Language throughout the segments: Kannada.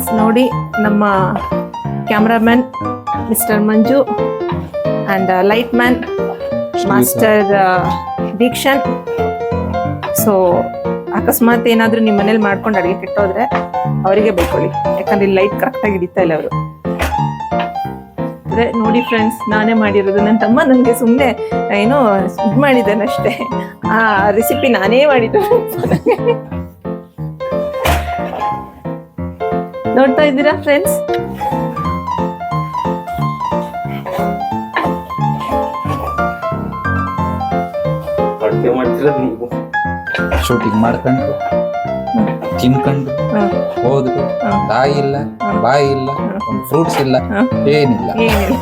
ಫ್ರೆಂಡ್ಸ್, ನೋಡಿ ನಮ್ಮ cameraman mister Manju and light man master Deekshan. So, ಅಕಸ್ಮಾತ್ ಏನಾದರೂ ನಿಮ್ಮ ಮನೇಲಿ ಮಾಡ್ಕೊಂಡು ಅಡುಗೆ ಕೆಟ್ಟೋದ್ರೆ ಅವರಿಗೆ ಬೇಕೊಳ್ಳಿ ಯಾಕಂದ್ರೆ ಇಲ್ಲಿ ಲೈಟ್ ಕರೆಕ್ಟಾಗಿ ಹಿಡಿತಾ ಇಲ್ಲ ಅವರು. ನೋಡಿ ಫ್ರೆಂಡ್ಸ್, ನಾನೇ ಮಾಡಿರೋದು. ನನ್ನ ತಮ್ಮ ನನಗೆ ಸುಮ್ಮನೆ ಏನೋ ಇದು ಮಾಡಿದ್ದಾನೆ ಅಷ್ಟೇ ಆ ರೆಸಿಪಿ ನಾನೇ ಮಾಡಿದ್ದು. ನೋಡ್ತಾ ಇದ್ದೀರಾ ಫ್ರೆಂಡ್ಸ್ ಶೂಟಿಂಗ್ ಮಾಡ್ಕೊಂಡು ತಿನ್ಕೊಂಡು. ಹೋದ್ರು. ತಾಯಿ ಇಲ್ಲ. ಬಾಯಿ ಇಲ್ಲ ಒಂದು ಫ್ರೂಟ್ಸ್ ಇಲ್ಲ. ಏನಿಲ್ಲ ಏನಿಲ್ಲ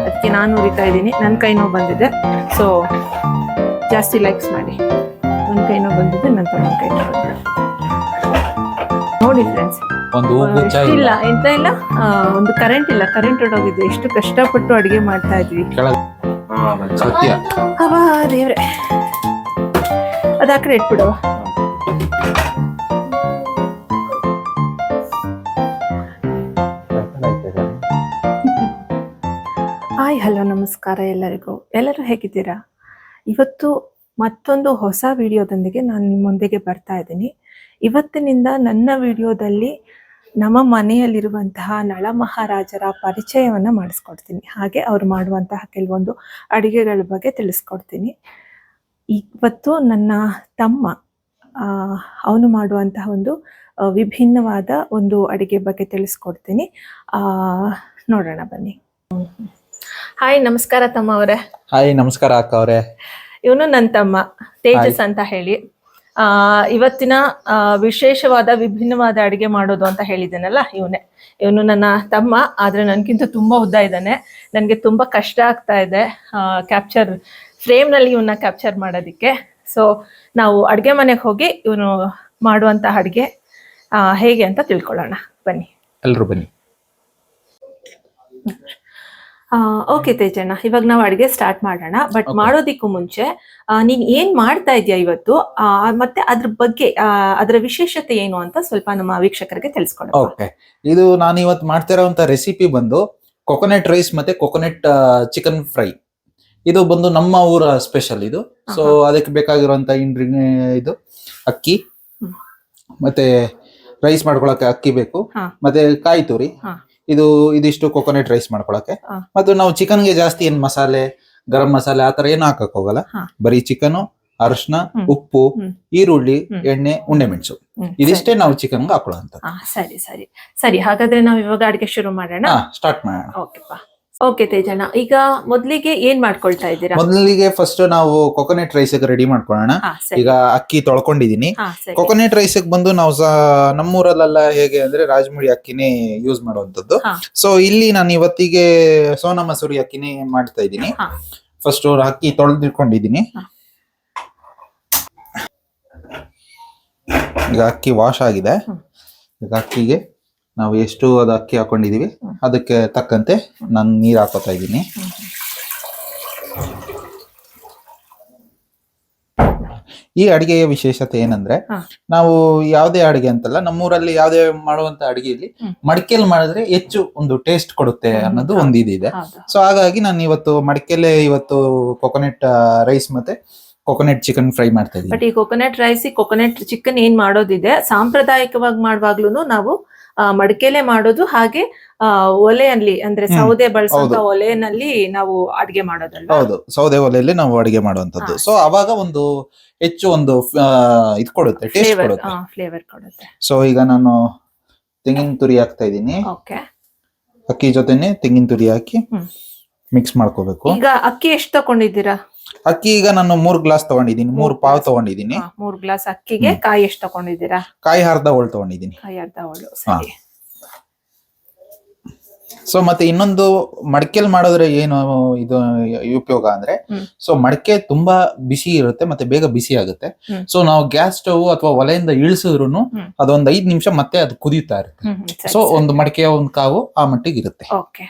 ಅದಕ್ಕೆ ನಾನು ಉರಿತಾ ಇದ್ದೀನಿ ನನ್ನ ಕೈ ನೋವು ಬಂದಿದೆ ಸೊ ಜಾಸ್ತಿ ಲೈಕ್ಸ್ ಮಾಡಿ ನನ್ನ ಕೈ ನೋವು ಬಂದಿದೆ ನನ್ನ ತಮ್ಮನ ಕೈ ನೋವು ಬಂದಿದೆ ನೋಡಿ ಫ್ರೆಂಡ್ಸ್ ಒಂದು ಇಲ್ಲ ಇಲ್ಲ. ಎಂತ ಇಲ್ಲ? ಒಂದು ಕರೆಂಟ್ ಇಲ್ಲ ಕರೆಂಟ್ ಹೋಗಿದ್ದೆ ಎಷ್ಟು ಕಷ್ಟಪಟ್ಟು ಅಡಿಗೆ ಮಾಡ್ತಾ ಇದ್ವಿ. ಸತ್ಯ. ಅವಾ ದೇವ್ರೆ. ಅದ ಆ ಕಡೆ ಇಟ್ಬಿಡವ ಹಾಯ್ ಹಲೋ ನಮಸ್ಕಾರ ಎಲ್ಲರಿಗೂ. ಎಲ್ಲರೂ ಹೇಗಿದ್ದೀರಾ? ಇವತ್ತು ಮತ್ತೊಂದು ಹೊಸ ವಿಡಿಯೋದೊಂದಿಗೆ ನಾನು ನಿಮ್ಮೊಂದಿಗೆ ಬರ್ತಾ ಇದ್ದೀನಿ. ಇವತ್ತಿನಿಂದ ನನ್ನ ವಿಡಿಯೋದಲ್ಲಿ ನಮ್ಮ ಮನೆಯಲ್ಲಿರುವಂತಹ ನಳ ಮಹಾರಾಜರ ಪರಿಚಯವನ್ನು ಮಾಡಿಸ್ಕೊಡ್ತೀನಿ. ಹಾಗೆ ಅವ್ರು ಮಾಡುವಂತಹ ಕೆಲವೊಂದು ಅಡುಗೆಗಳ ಬಗ್ಗೆ ತಿಳಿಸ್ಕೊಡ್ತೀನಿ. ಇವತ್ತು ನನ್ನ ತಮ್ಮ ಅವನು ಮಾಡುವಂತಹ ಒಂದು ವಿಭಿನ್ನವಾದ ಒಂದು ಅಡುಗೆ ಬಗ್ಗೆ ತಿಳಿಸ್ಕೊಡ್ತೀನಿ. ಆ, ನೋಡೋಣ ಬನ್ನಿ. ಹಾಯ್ ನಮಸ್ಕಾರ ತಮ್ಮ ಅವರೇ. ಹಾಯ್ ನಮಸ್ಕಾರ ಅಕ್ಕ ಅವ್ರೆ. ಇವನು ನನ್ನ ತಮ್ಮ ತೇಜಸ್ ಅಂತ ಹೇಳಿ. ಆ ಇವತ್ತಿನ ವಿಶೇಷವಾದ ವಿಭಿನ್ನವಾದ ಅಡಿಗೆ ಮಾಡೋದು ಅಂತ ಹೇಳಿದ್ದೇನಲ್ಲ ಇವನೇ. ಇವನು ನನ್ನ ತಮ್ಮ ಆದ್ರೆ ನನ್ಗಿಂತ ತುಂಬಾ ಉದ್ದ ಇದ್ದಾನೆ. ನನಗೆ ತುಂಬಾ ಕಷ್ಟ ಆಗ್ತಾ ಇದೆ ಕ್ಯಾಪ್ಚರ್ ಫ್ರೇಮ್ನಲ್ಲಿ ಇವನ್ನ ಕ್ಯಾಪ್ಚರ್ ಮಾಡೋದಿಕ್ಕೆ. ಸೊ ನಾವು ಅಡುಗೆ ಮನೆಗೆ ಹೋಗಿ ಇವನು ಮಾಡುವಂತ ಅಡುಗೆ ಹೇಗೆ ಅಂತ ತಿಳ್ಕೊಳ್ಳೋಣ. ಬನ್ನಿ. ಎಲ್ರು ಬನ್ನಿ. ಓಕೆ ತೇಜಣ್ಣ ಇವಾಗ ನಾವು ಅಡಿಗೆ ಸ್ಟಾರ್ಟ್ ಮಾಡೋಣ. ಬಟ್. ಮಾಡೋದಿಕ್ಕೂ ಮುಂಚೆ ನೀನ್ ಏನ್ ಮಾಡ್ತಾ ಇದೀಯ ಇವತ್ತು? ಮತ್ತೆ ಅದ್ರ ಬಗ್ಗೆ ಅದರ ವಿಶೇಷತೆ ಏನು ಅಂತ ಸ್ವಲ್ಪ ನಮ್ಮ ವೀಕ್ಷಕರಿಗೆ ತಿಳಿಸ್ಕೊಂಡು ಓಕೆ ಇದು ನಾನು ಇವತ್ತು ಮಾಡ್ತಾ ಇರೋ ರೆಸಿಪಿ ಬಂದು ಕೊಕೊನೆಟ್ ರೈಸ್ ಮತ್ತೆ ಕೊಕೊನೆಟ್ ಚಿಕನ್ ಫ್ರೈ ಇದು ಬಂದು ನಮ್ಮ ಊರ ಸ್ಪೆಷಲ್ ಇದು. ಸೊ. ಅದಕ್ಕೆ ಬೇಕಾಗಿರುವಂತ ಇಂಡ್ರಿ ಇದು ಅಕ್ಕಿ. ಮತ್ತೆ ರೈಸ್ ಮಾಡ್ಕೊಳಕ್ಕೆ ಅಕ್ಕಿ ಬೇಕು. ಮತ್ತೆ ಕಾಯಿ ತುರಿ. ಇದು ಇದಿಷ್ಟು ಕೊಕೊನೆಟ್ ರೈಸ್ ಮಾಡ್ಕೊಳಕ್ಕೆ. ಮತ್ತು ನಾವು ಚಿಕನ್ಗೆ ಜಾಸ್ತಿ ಏನ್ ಮಸಾಲೆ ಗರಂ ಮಸಾಲೆ ಆತರ ಏನು ಹಾಕಕ್ ಹೋಗಲ್ಲ. ಬರೀ ಚಿಕನ್ ಅರಶಿನ ಉಪ್ಪು ಈರುಳ್ಳಿ ಎಣ್ಣೆ ಉಂಡೆ ಮೆಣಸು. ಇದಿಷ್ಟೇ ನಾವು ಚಿಕನ್ಗೆ ಹಾಕೊಳ್ಳೋ ಅಂತ ಸರಿ ಸರಿ. ಸರಿ ಹಾಗಾದ್ರೆ ನಾವು ಇವಾಗ ಅಡಿಗೆ ಶುರು ಮಾಡೋಣ? ಸ್ಟಾರ್ಟ್ ಮಾಡೋಣ. ಓಕೆಪ್ಪ ಓಕೆ ತೇಜಣ್ಣ. ಈಗ ಮೊದಲಿಗೆ ಏನ್ ಮಾಡ್ಕೊಳ್ತಾ ಇದ್ದೀರಾ? ಮೊದಲಿಗೆ ಫಸ್ಟ್ ನಾವು ಕೊಕೊನೆಟ್ ರೈಸ್ ರೆಡಿ ಮಾಡ್ಕೊಳ್ಳೋಣ. ಈಗ ಅಕ್ಕಿ ತೊಳ್ಕೊಂಡಿದೀನಿ. ಕೊಕೊನೆಟ್ ರೈಸ್ ಬಂದು ನಾವು ನಮ್ಮೂರಲ್ಲೆಲ್ಲ ಹೇಗೆ ಅಂದ್ರೆ ರಾಜಮುಡಿ ಅಕ್ಕಿನೇ ಯೂಸ್ ಮಾಡುವಂತದ್ದು. ಸೊ ಇಲ್ಲಿ ನಾನು ಇವತ್ತಿಗೆ ಸೋನಾ ಮಸೂರಿ ಅಕ್ಕಿನೇ ಮಾಡ್ತಾ ಇದ್ದೀನಿ. ಫಸ್ಟ್ ಅಕ್ಕಿ ತೊಳೆದಿಟ್ಕೊಂಡಿದೀನಿ. ಈಗ ಅಕ್ಕಿ ವಾಶ್ ಆಗಿದೆ. ಈಗ ಅಕ್ಕಿಗೆ ನಾವು ಎಷ್ಟು ಅದು ಅಕ್ಕಿ ಹಾಕೊಂಡಿದೀವಿ. ಅದಕ್ಕೆ ತಕ್ಕಂತೆ ನಾನು ನೀರು ಹಾಕೋತಾ ಇದ್ದೀನಿ. ಈ ಅಡಿಗೆಯ ವಿಶೇಷತೆ ಏನಂದ್ರೆ ನಾವು ಯಾವುದೇ ಅಡಿಗೆ ಅಂತಲ್ಲ ನಮ್ಮೂರಲ್ಲಿ ಯಾವುದೇ ಮಾಡುವಂತ ಅಡಿಗೆಯಲ್ಲಿ. ಮಡಿಕೆಲ್ ಮಾಡಿದ್ರೆ ಹೆಚ್ಚು ಒಂದು ಟೇಸ್ಟ್ ಕೊಡುತ್ತೆ ಅನ್ನೋದು. ಒಂದು ಇದಿದೆ ಸೊ ಹಾಗಾಗಿ ನಾನು ಇವತ್ತು ಮಡಿಕೆಲೆ ಇವತ್ತು ಕೊಕೊನೆಟ್ ರೈಸ್ ಮತ್ತೆ ಕೊಕೊನೆಟ್ ಚಿಕನ್ ಫ್ರೈ ಮಾಡ್ತಾ ಇದ್ದೀನಿ. ಬಟ್ ಈ ಕೊಕೊನೆಟ್ ರೈಸ್ ಕೊಕೊನೆಟ್ ಚಿಕನ್ ಏನ್ ಮಾಡೋದಿದೆ ಸಾಂಪ್ರದಾಯಿಕವಾಗಿ ಮಾಡುವಾಗ್ಲೂ ನಾವು ಮಡಿಕೆಲೆ ಮಾಡೋದು ಹಾಗೆ ಆ, ಒಲೆಯಲ್ಲಿ ಅಂದ್ರೆ ಸೌದೆ ಬಳಸುವಂತ. ಒಲೆಯಲ್ಲಿ ನಾವು ಅಡಿಗೆ ಮಾಡೋದಲ್ಲ ಹೌದು ಸೌದೆ ಒಲೆಯಲ್ಲಿ ನಾವು ಅಡಿಗೆ ಮಾಡುವಂತದ್ದು ಸೊ ಅವಾಗ ಒಂದು ಹೆಚ್ಚು ಒಂದು ಇದ್ ಕೊಡುತ್ತೆ ಟೇಸ್ಟ್ ಕೊಡುತ್ತೆ. ಫ್ಲೇವರ್ ಕೊಡುತ್ತೆ. ಸೊ ಈಗ ನಾನು ತೆಂಗಿನ ತುರಿ ಹಾಕ್ತಾ ಇದ್ದೀನಿ. ಓಕೆ ಅಕ್ಕಿ ಜೊತೆನೆ ತೆಂಗಿನ ತುರಿ ಹಾಕಿ ಮಿಕ್ಸ್ ಮಾಡ್ಕೋಬೇಕು. ಈಗ ಅಕ್ಕಿ ಎಷ್ಟು ತಕೊಂಡಿದ್ದೀರಾ ಅಕ್ಕಿ ಈಗ ನಾನು ಮೂರ್ ಗ್ಲಾಸ್ ತಗೊಂಡಿದ್ದೀನಿ ಮೂರ್ ಪಾವ್. ತಗೊಂಡಿದ್ದೀನಿ. ಹಾ, ಮೂರ್ ಗ್ಲಾಸ್ ಅಕ್ಕಿಗೆ ಕಾಯಿ ಎಷ್ಟು ತಗೊಂಡಿದ್ದೀರಾ? ಕಾಯಿ ಅರ್ಧ ಹೋಳ್ ತಗೊಂಡಿದ್ದೀನಿ. ಕಾಯಿ ಅರ್ಧ ಹೋಳು ಸರಿ. ಸೊ ಮತ್ತೆ ಇನ್ನೊಂದು ಮಡಕೆಲ್ ಮಾಡಿದ್ರೆ ಏನು ಇದು ಉಪಯೋಗ ಅಂದ್ರೆ ಹ್ಮ್. ಸೊ ಮಡಕೆ ತುಂಬಾ ಬಿಸಿ ಇರುತ್ತೆ ಮತ್ತೆ ಬೇಗ ಬಿಸಿ ಆಗುತ್ತೆ. ಹ್ಮ್. ಸೊ ನಾವು ಗ್ಯಾಸ್ ಸ್ಟವ್ ಅಥವಾ ಒಲೆಯಿಂದ ಇಳಿಸಿದ್ರು ಹ್ಮ್. ಅದೊಂದ್ ಐದ್ ನಿಮಿಷ ಮತ್ತೆ ಅದು ಕುದಿಯುತ್ತಾ ಇರುತ್ತೆ. ಹ್ಮ್ ಹ್ಮ್, ಸರಿ, ಸೊ ಒಂದು ಮಡಕೆಯ ಒಂದು ಕಾವು ಆ ಮಟ್ಟಿಗೆ ಇರುತ್ತೆ. ಓಕೆ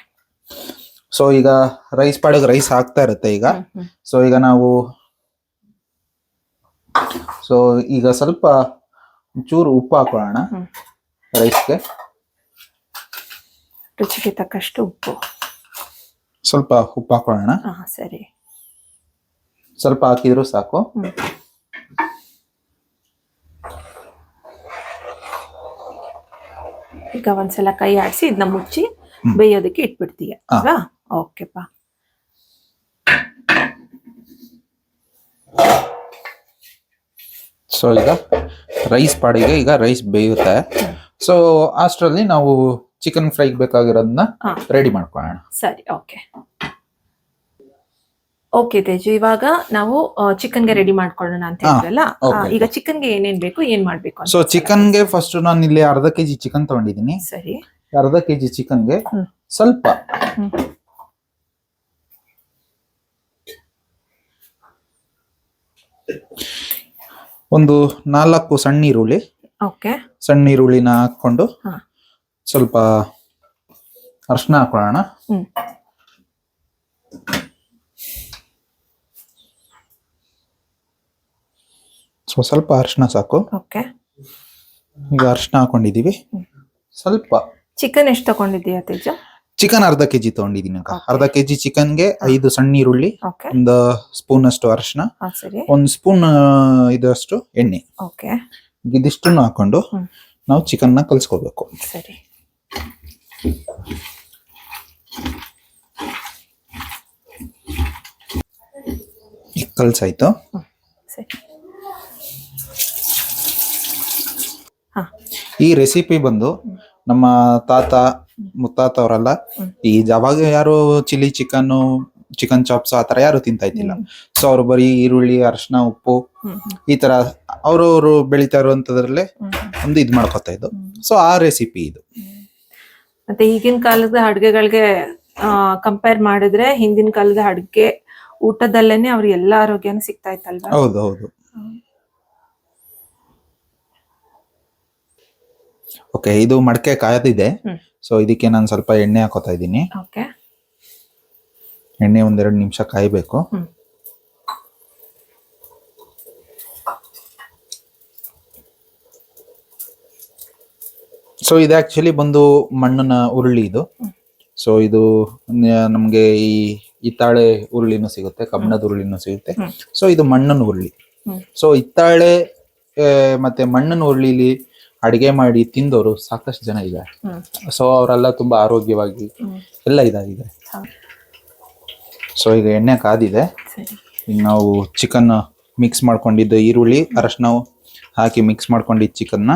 ಸೊ ಈಗ ರೈಸ್ ಪಾಡಿಗೆ ರೈಸ್ ಆಗ್ತಾ ಇರುತ್ತೆ ಈಗ. ಸೊ ಈಗ ನಾವು ಸೊ ಈಗ ಸ್ವಲ್ಪ ಚೂರು ಉಪ್ಪು ಹಾಕೊಳ್ಳೋಣ. ರೈಸ್ಗೆ ರುಚಿಗೆ ತಕ್ಕಷ್ಟು ಉಪ್ಪು. ಸ್ವಲ್ಪ ಉಪ್ಪು ಹಾಕೊಳ್ಳೋಣ. ಸರಿ. ಸ್ವಲ್ಪ ಹಾಕಿದ್ರು ಸಾಕು. ಈಗ ಒಂದ್ಸಲ ಕೈ ಆಡಿಸಿ ಇದನ್ನ ಮುಚ್ಚಿ ಬೇಯೋದಕ್ಕೆ ಇಟ್ಬಿಡ್ತೀಯ. ಅಲ್ವಾ? ಓಕೆಪ್ಪ ಸೊ ಈಗ ರೈಸ್ ಪಾಡಿಗೆ ಈಗ ರೈಸ್ ಬೇಯುತ್ತೆ. ಸೊ ಅಷ್ಟರಲ್ಲಿ ನಾವು ಚಿಕನ್ ಫ್ರೈಗೆ ಬೇಕಾಗಿರೋದನ್ನ. ರೆಡಿ ಮಾಡ್ಕೊಳ್ಳೋಣ ಸರಿ ಓಕೆ ಓಕೆ ತೇಜು. ಇವಾಗ ನಾವು ಚಿಕನ್ಗೆ ರೆಡಿ ಮಾಡ್ಕೊಳ್ಳೋಣ ಅಂತ ಹೇಳಿದ್ರಲ್ಲ ಚಿಕನ್ಗೆ ಈಗ ಚಿಕನ್ಗೆ ಏನೇನ್ ಬೇಕು ಏನ್ ಮಾಡ್ಬೇಕು ಸೊ ಚಿಕನ್ಗೆ ಫಸ್ಟ್ ನಾನು ಇಲ್ಲಿ ಅರ್ಧ ಕೆಜಿ ಚಿಕನ್ ತಗೊಂಡಿದ್ದೀನಿ. ಸರಿ. ಅರ್ಧ ಕೆಜಿ ಚಿಕನ್ಗೆ. ಸ್ವಲ್ಪ ಒಂದು ನಾಲ್ಕು ಸಣ್ಣ ಈರುಳ್ಳಿ ಓಕೆ. ಸಣ್ಣ ಈರುಳ್ಳಿನ ಹಾಕೊಂಡು ಹಾ. ಸ್ವಲ್ಪ ಅರ್ಶಿನ ಹಾಕೊಳ್ಳೋಣ. ಹ್ಮ್. ಸೊ ಸ್ವಲ್ಪ ಅರ್ಶಿನ ಸಾಕು. ಓಕೆ. ಈಗ ಅರ್ಶಿನ ಹಾಕೊಂಡಿದೀವಿ ಸ್ವಲ್ಪ ಚಿಕನ್ ಎಷ್ಟು ತಗೊಂಡಿದ್ದೀಯಾ ತೇಜು? ಚಿಕನ್ ಅರ್ಧ ಕೆಜಿ ತಗೊಂಡಿದ್ದೀನಿ ಅಕ್ಕ. ಅರ್ಧ ಕೆಜಿ ಚಿಕನ್ಗೆ ಐದು ಸಣ್ಣ ಈರುಳ್ಳಿ ಓಕೆ ಒಂದು ಸ್ಪೂನ್ ಅಷ್ಟು ಅರಿಶಿನ ಒಂದ್ ಸರಿ. ಒಂದು ಸ್ಪೂನ್ ಇದಷ್ಟು ಎಣ್ಣೆ. ಓಕೆ ಇದಿಷ್ಟನ್ನು ಹಾಕೊಂಡು ಹ್ಮ್. ನಾವು ಚಿಕನ್ನ ಕಲ್ಸ್ಕೋಬೇಕು. ಸರಿ. ಈಗ ಕಲ್ಸಾಯ್ತು. ಹ್ಮ್ ಸರಿ. ಹಾ. ಈ ರೆಸಿಪಿ ಬಂದು ನಮ್ಮ ತಾತ ಮುತ್ತಾತ ಅವರೆಲ್ಲ ಈ ಅವಾಗ ಯಾರು ಚಿಲ್ಲಿ ಚಿಕನ್ ಚಿಕನ್ ಚಾಪ್ಸ್ ಆತರ ತರ ಯಾರು ತಿಂತಾ ಇದ್ದಿಲ್ಲ. ಸೊ ಅವ್ರು ಬರೀ ಈರುಳ್ಳಿ ಅರಿಶಿನ ಉಪ್ಪು ಈ ತರ ಅವ್ರವ್ರು ಬೆಳಿತಾ ಇರುವಂತದ್ರಲ್ಲೇ ಒಂದು ಇದ್ ಮಾಡ್ಕೊತಾ ಇದ್ದು. ಸೊ ಆ ರೆಸಿಪಿ ಇದು. ಮತ್ತೆ ಈಗಿನ ಕಾಲದ ಅಡುಗೆಗಳಿಗೆ ಕಂಪೇರ್ ಮಾಡಿದ್ರೆ ಹಿಂದಿನ ಕಾಲದ ಅಡುಗೆ ಊಟದಲ್ಲೇನೆ ಅವ್ರ ಎಲ್ಲಾ ಆರೋಗ್ಯನೂ ಸಿಗ್ತಾ ಇತ್ತಲ್ವಾ? ಹೌದು ಹೌದು. ಓಕೆ ಇದು ಮಡಕೆ ಕಾಯ್ದಿದೆ. ಸೊ ಇದಕ್ಕೆ ನಾನು ಸ್ವಲ್ಪ ಎಣ್ಣೆ ಹಾಕೋತಾ ಇದ್ದೀನಿ. ಓಕೆ ಎಣ್ಣೆ ಒಂದೆರಡು ನಿಮಿಷ ಕಾಯಬೇಕು. ಸೊ ಇದು ಆಕ್ಚುಲಿ ಬಂದು ಮಣ್ಣಿನ ಉರುಳಿ ಇದು. ಸೊ ಇದು ನಮಗೆ ಈ ಹಿತ್ತಾಳೆ ಉರುಳಿನೂ ಸಿಗುತ್ತೆ ಕಬ್ಬಿಣದ ಉರುಳಿನೂ ಸಿಗುತ್ತೆ. ಸೊ ಇದು ಮಣ್ಣನ ಉರುಳಿ. ಸೊ ಹಿತ್ತಾಳೆ ಮತ್ತೆ ಮಣ್ಣನ್ನು ಉರುಳಿಲಿ ಅಡಿಗೆ ಮಾಡಿ ತಿಂದವರು ಸಾಕಷ್ಟು ಜನ ಇದ್ದಾರೆ. ಸೊ ಅವರೆಲ್ಲ ತುಂಬಾ ಆರೋಗ್ಯವಾಗಿ ಎಲ್ಲ ಇದಾಗಿದೆ. ಸೊ ಈಗ ಎಣ್ಣೆ ಕಾದಿದೆ. ಈಗ ನಾವು ಚಿಕನ್ ಮಿಕ್ಸ್ ಮಾಡ್ಕೊಂಡಿದ್ದು ಈರುಳ್ಳಿ ಅರಶಿನ ಹಾಕಿ ಮಿಕ್ಸ್ ಮಾಡ್ಕೊಂಡಿದ್ದ ಚಿಕನ್ನ.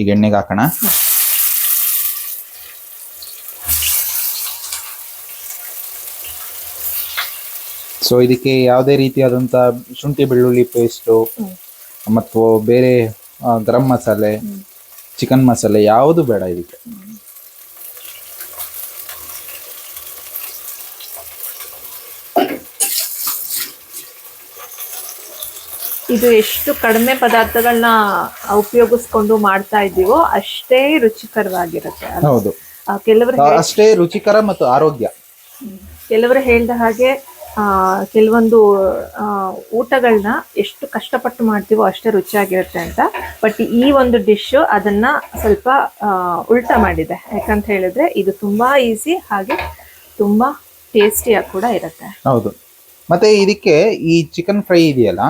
ಈಗ ಎಣ್ಣೆಗೆ ಹಾಕೋಣ. ಸೊ ಇದಕ್ಕೆ ಯಾವುದೇ ರೀತಿಯಾದಂತ ಶುಂಠಿ ಬೆಳ್ಳುಳ್ಳಿ ಪೇಸ್ಟು ಮತ್ತು ಬೇರೆ ಗರಂ ಮಸಾಲೆ. ಚಿಕನ್ ಮಸಾಲೆ ಯಾವುದು ಬೇಡ ಇದಕ್ಕೆ. ಇದು ಎಷ್ಟು ಕಡಿಮೆ ಪದಾರ್ಥಗಳನ್ನ ಉಪಯೋಗಿಸ್ಕೊಂಡು ಮಾಡ್ತಾ ಇದೀವೋ ಅಷ್ಟೇ ರುಚಿಕರವಾಗಿರುತ್ತೆ? ಹೌದು. ಕೆಲವರು ಅಷ್ಟೇ ರುಚಿಕರ ಮತ್ತು ಆರೋಗ್ಯ. ಕೆಲವರು ಹೇಳ್ದ ಹಾಗೆ ಕೆಲವೊಂದು ಆ, ಊಟಗಳನ್ನ ಎಷ್ಟು ಕಷ್ಟಪಟ್ಟು ಮಾಡ್ತೀವೋ ಅಷ್ಟೇ ರುಚಿಯಾಗಿರುತ್ತೆ ಅಂತ. ಬಟ್ ಈ ಒಂದು ಡಿಶ್ ಅದನ್ನ ಸ್ವಲ್ಪ ಉಲ್ಟಾ ಮಾಡಿದೆ. ಯಾಕಂತ ಹೇಳಿದ್ರೆ ಇದು ತುಂಬಾ ಈಸಿ ಹಾಗೆ ತುಂಬಾ ಟೇಸ್ಟಿಯಾಗಿ ಕೂಡ ಇರುತ್ತೆ. ಹೌದು. ಮತ್ತೆ ಇದಕ್ಕೆ ಈ ಚಿಕನ್ ಫ್ರೈ ಇದೆಯಲ್ಲ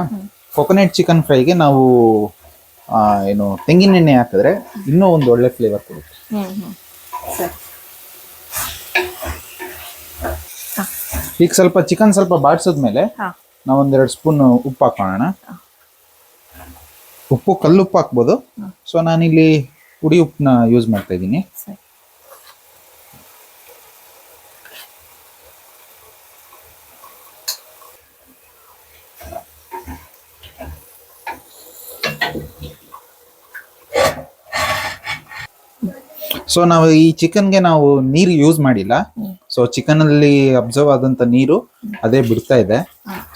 ಕೊಕೊನೆಟ್ ಚಿಕನ್ ಫ್ರೈಗೆ ನಾವು ಏನು ತೆಂಗಿನೆಣ್ಣೆ ಹಾಕಿದ್ರೆ ಇನ್ನೂ ಒಂದು ಒಳ್ಳೆ ಫ್ಲೇವರ್ ಕೊಡುತ್ತೆ. ಹ್ಮ್ ಹ್ಮ್. ಸರಿ. ಈಗ ಸ್ವಲ್ಪ ಚಿಕನ್ ಸ್ವಲ್ಪ ಬಾಡಿಸಿದ್ಮೇಲೆ ಹಾ. ನಾವು ಒಂದೆರಡು ಸ್ಪೂನ್ ಉಪ್ಪು ಹಾಕೋಣ ಉಪ್ಪು ಕಲ್ಲು ಉಪ್ಪು ಹಾಕ್ಬೋದು. ಸೊ ನಾನಿಲ್ಲಿ ಪುಡಿ ಉಪ್ಪನ್ನ ಯೂಸ್ ಮಾಡ್ತಾ ಇದ್ದೀನಿ. ಸರಿ. ಸೊ ನಾವು ಈ ಚಿಕನ್ಗೆ ನಾವು ನೀರು ಯೂಸ್ ಮಾಡಿಲ್ಲ. ಸೊ ಚಿಕನ್ ಅಲ್ಲಿ ಅಬ್ಸರ್ವ್ ಆದಂತ ನೀರು ಅದೇ ಬಿಡ್ತಾ ಇದೆ.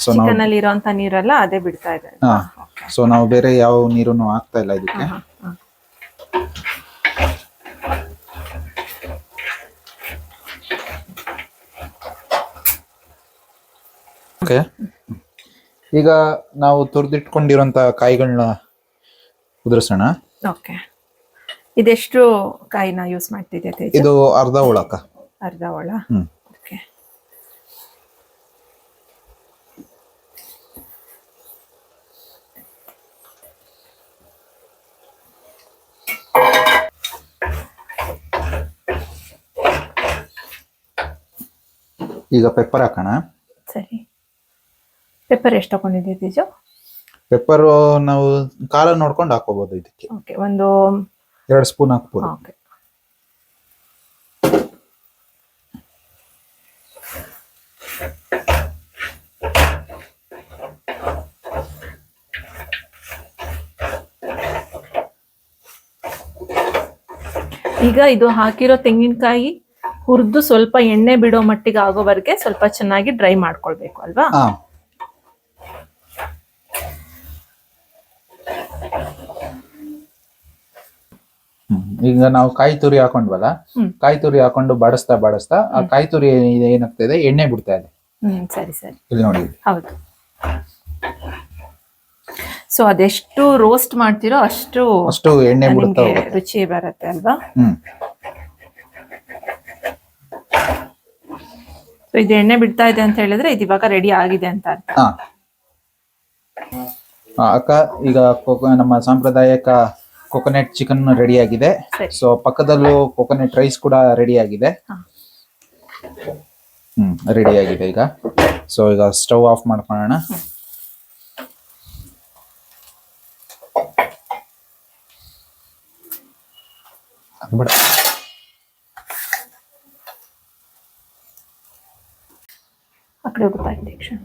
ಸೊ ನಾವು ಚಿಕನ್ ಅಲ್ಲಿ ಇರೋಂತ ನೀರೆಲ್ಲ ಅದೇ ಬಿಡ್ತಾ ಇದೆ. ಹಾ. ಸೊ ನಾವು ಬೇರೆ ಯಾವ ನೀರನ್ನು ಹಾಕ್ತಾ ಇಲ್ಲ ಇದಕ್ಕೆ. ಓಕೆ ಈಗ ನಾವು ತುರಿದಿಟ್ಕೊಂಡಿರೋಂಥ ಕಾಯಿಗಳನ್ನ ಉದುರಿಸೋಣ. ಓಕೆ ಇದೆಷ್ಟು ಕಾಯಿನ ಯೂಸ್ ಮಾಡ್ತಿದ್ದೆ ಇದು ಅರ್ಧ ಉಳಕ. ಅರ್ಧ ಒಳ ಓಕೆ. ಈಗ ಪೆಪ್ಪರ್ ಹಾಕೋಣ. ಸರಿ. ಪೆಪ್ಪರ್ ಎಷ್ಟು ತಗೊಂಡಿದ್ದೀವಿ ತೇಜು ಪೆಪ್ಪರ್ ನಾವು ಕಾಲ ನೋಡ್ಕೊಂಡು ಹಾಕೋಬಹುದು ಇದಕ್ಕೆ. ಓಕೆ ಒಂದು ಎರಡು ಸ್ಪೂನ್ ಹಾಕ್ಬೋದು. ಓಕೆ. ಈಗ ಇದು ಹಾಕಿರೋ ತೆಂಗಿನಕಾಯಿ ಹುರಿದು ಸ್ವಲ್ಪ ಎಣ್ಣೆ ಬಿಡೋ ಮಟ್ಟಿಗೆ ಆಗೋವರೆಗೆ ಸ್ವಲ್ಪ ಚೆನ್ನಾಗಿ ಡ್ರೈ ಮಾಡ್ಕೊಳ್ಬೇಕು ಅಲ್ವಾ? ಈಗ ನಾವು ಕಾಯಿ ತುರಿ ಹಾಕೊಂಡ್ವಲ್ಲ. ಕಾಯಿ ತುರಿ ಹಾಕೊಂಡು ಬಾಡಿಸ್ತಾ ಬಾಡಿಸ್ತಾ ಆ ಕಾಯಿ ತುರಿ ಏನ್- ಏನಾಗ್ತಾ ಇದೆ? ಎಣ್ಣೆ ಬಿಡ್ತಾ ಇದೆ. ಹ್ಮ್ ಸರಿ ಸರಿ. ಇಲ್ಲಿ ನೋಡಿ. ಹೌದು. ಸೊ ಅದೆಷ್ಟು ರೋಸ್ಟ್ ಮಾಡ್ತಿರೋ ಅಷ್ಟು ಅಷ್ಟು ಎಣ್ಣೆ ಬಿಡುತ್ತಾ ಹೋಗುತ್ತೆ. ರುಚಿ ಬರುತ್ತೆ ಅಲ್ವಾ? ಹ್ಮ್. ಸೊ ಇದು ಎಣ್ಣೆ ಬಿಡ್ತಾ ಇದೆ ಅಂತ ಹೇಳಿದ್ರೆ ಇದು ಇವಾಗ ರೆಡಿ ಆಗಿದೆ ಅಂತ ಅರ್ಥ. ಹಾ. ಆ, ಅಕ್ಕ ಈಗ ಕೊಕ- ನಮ್ಮ ಸಾಂಪ್ರದಾಯಿಕ ಕೊಕೊನೆಟ್ ಚಿಕನ್ ರೆಡಿ ಆಗಿದೆ. ಸರಿ. ಸೊ ಪಕ್ಕದಲ್ಲೂ ಕೊಕೊನೆಟ್ ರೈಸ್ ಕೂಡ ರೆಡಿ ಆಗಿದೆ. ಹಾ. ಹ್ಮ್ ರೆಡಿ ಆಗಿದೆ ಈಗ. ಸೊ ಈಗ ಸ್ಟವ್ ಆಫ್ ಮಾಡ್ಕೊಳ್ಳೋಣ ಅದ್ಬಿಡ. ಆ ಕಡೆ ಹೋಗುತ್ತಾ ಇದೆ ಕ್ಷಣ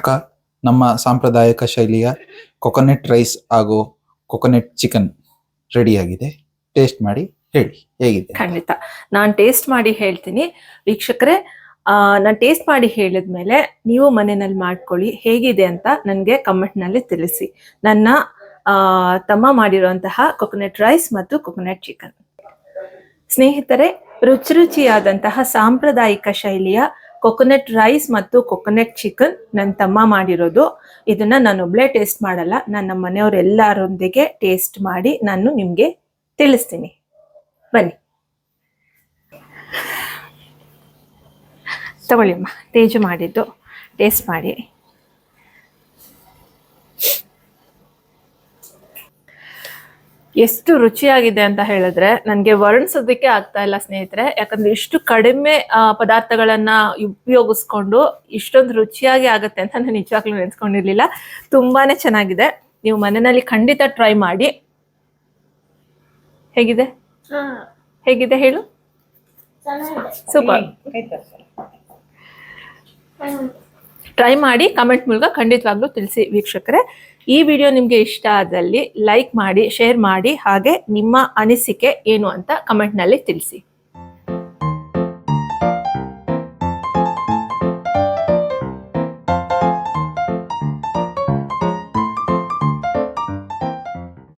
ಅಕ್ಕ ನಮ್ಮ ಸಾಂಪ್ರದಾಯಿಕ ಶೈಲಿಯ ಕೊಕೊನೆಟ್ ರೈಸ್ ಹಾಗೂ ಕೊಕೊನೆಟ್ ಚಿಕನ್ ಆಗಿದೆ. ಟೇಸ್ಟ್ ಮಾಡಿ ಹೇಳಿ, ಹೇಗಿದೆ ಖಂಡಿತ. ನಾನು ಟೇಸ್ಟ್ ಮಾಡಿ ಹೇಳ್ತೀನಿ. ವೀಕ್ಷಕರೇ ನಾನು ಟೇಸ್ಟ್ ಮಾಡಿ ಹೇಳಿದ್ಮೇಲೆ ನೀವು ಮನೆಯಲ್ಲಿ ಮಾಡ್ಕೊಳ್ಳಿ, ಹೇಗಿದೆ ಅಂತ ನನಗೆ ಕಮೆಂಟ್ನಲ್ಲಿ ತಿಳಿಸಿ. ನನ್ನ ತಮ್ಮ ಮಾಡಿರುವಂತಹ ಕೊಕೊನೆಟ್ ರೈಸ್ ಮತ್ತು ಕೊಕೊನೆಟ್ ಚಿಕನ್ ಸ್ನೇಹಿತರೆ, ರುಚಿ ರುಚಿಯಾದಂತಹ ಸಾಂಪ್ರದಾಯಿಕ ಶೈಲಿಯ ಕೊಕೊನೆಟ್ ರೈಸ್ ಮತ್ತು ಕೊಕೊನೆಟ್ ಚಿಕನ್ ನನ್ನ ತಮ್ಮ ಮಾಡಿರೋದು. ಇದನ್ನ ನಾನು ಒಬ್ಳೆ ಟೇಸ್ಟ್ ಮಾಡಲ್ಲ ನನ್ನ ಮನೆಯವರೆಲ್ಲರೊಂದಿಗೆ ಟೇಸ್ಟ್ ಮಾಡಿ ನಾನು ನಿಮಗೆ ತಿಳಿಸ್ತೀನಿ. ಬನ್ನಿ. ತಗೊಳ್ಳಿ ಅಮ್ಮ. ತೇಜು ಮಾಡಿದ್ದು. ಟೇಸ್ಟ್ ಮಾಡಿ. ಎಷ್ಟು ರುಚಿಯಾಗಿದೆ ಅಂತ ಹೇಳಿದ್ರೆ ನನಗೆ ವರ್ಣಿಸೋದಕ್ಕೆ ಆಗ್ತಾ ಇಲ್ಲ ಸ್ನೇಹಿತರೆ. ಯಾಕಂದ್ರೆ ಇಷ್ಟು ಕಡಿಮೆ ಪದಾರ್ಥಗಳನ್ನ ಉಪಯೋಗಿಸ್ಕೊಂಡು ಇಷ್ಟೊಂದು ರುಚಿಯಾಗಿ ಆಗುತ್ತೆ ಅಂತ ನಾನು ನಿಜವಾಗ್ಲೂ ನೆನೆಸ್ಕೊಂಡಿರ್ಲಿಲ್ಲ. ತುಂಬಾನೇ ಚೆನ್ನಾಗಿದೆ. ನೀವು ಮನೆಯಲ್ಲಿ ಖಂಡಿತ ಟ್ರೈ ಮಾಡಿ. ಹೇಗಿದೆ? ಹೇಗಿದೆ ಹೇಳು? ಸೂಪರ್ ಟ್ರೈ ಮಾಡಿ ಕಮೆಂಟ್ ಮೂಲಕ ಖಂಡಿತವಾಗ್ಲೂ ತಿಳಿಸಿ ವೀಕ್ಷಕರೇ. ಈ ವಿಡಿಯೋ ನಿಮಗೆ ಇಷ್ಟ ಆದಲ್ಲಿ ಲೈಕ್ ಮಾಡಿ ಶೇರ್ ಮಾಡಿ, ಹಾಗೆ ನಿಮ್ಮ ಅನಿಸಿಕೆ ಏನು ಅಂತ ಕಮೆಂಟ್ನಲ್ಲಿ ತಿಳಿಸಿ.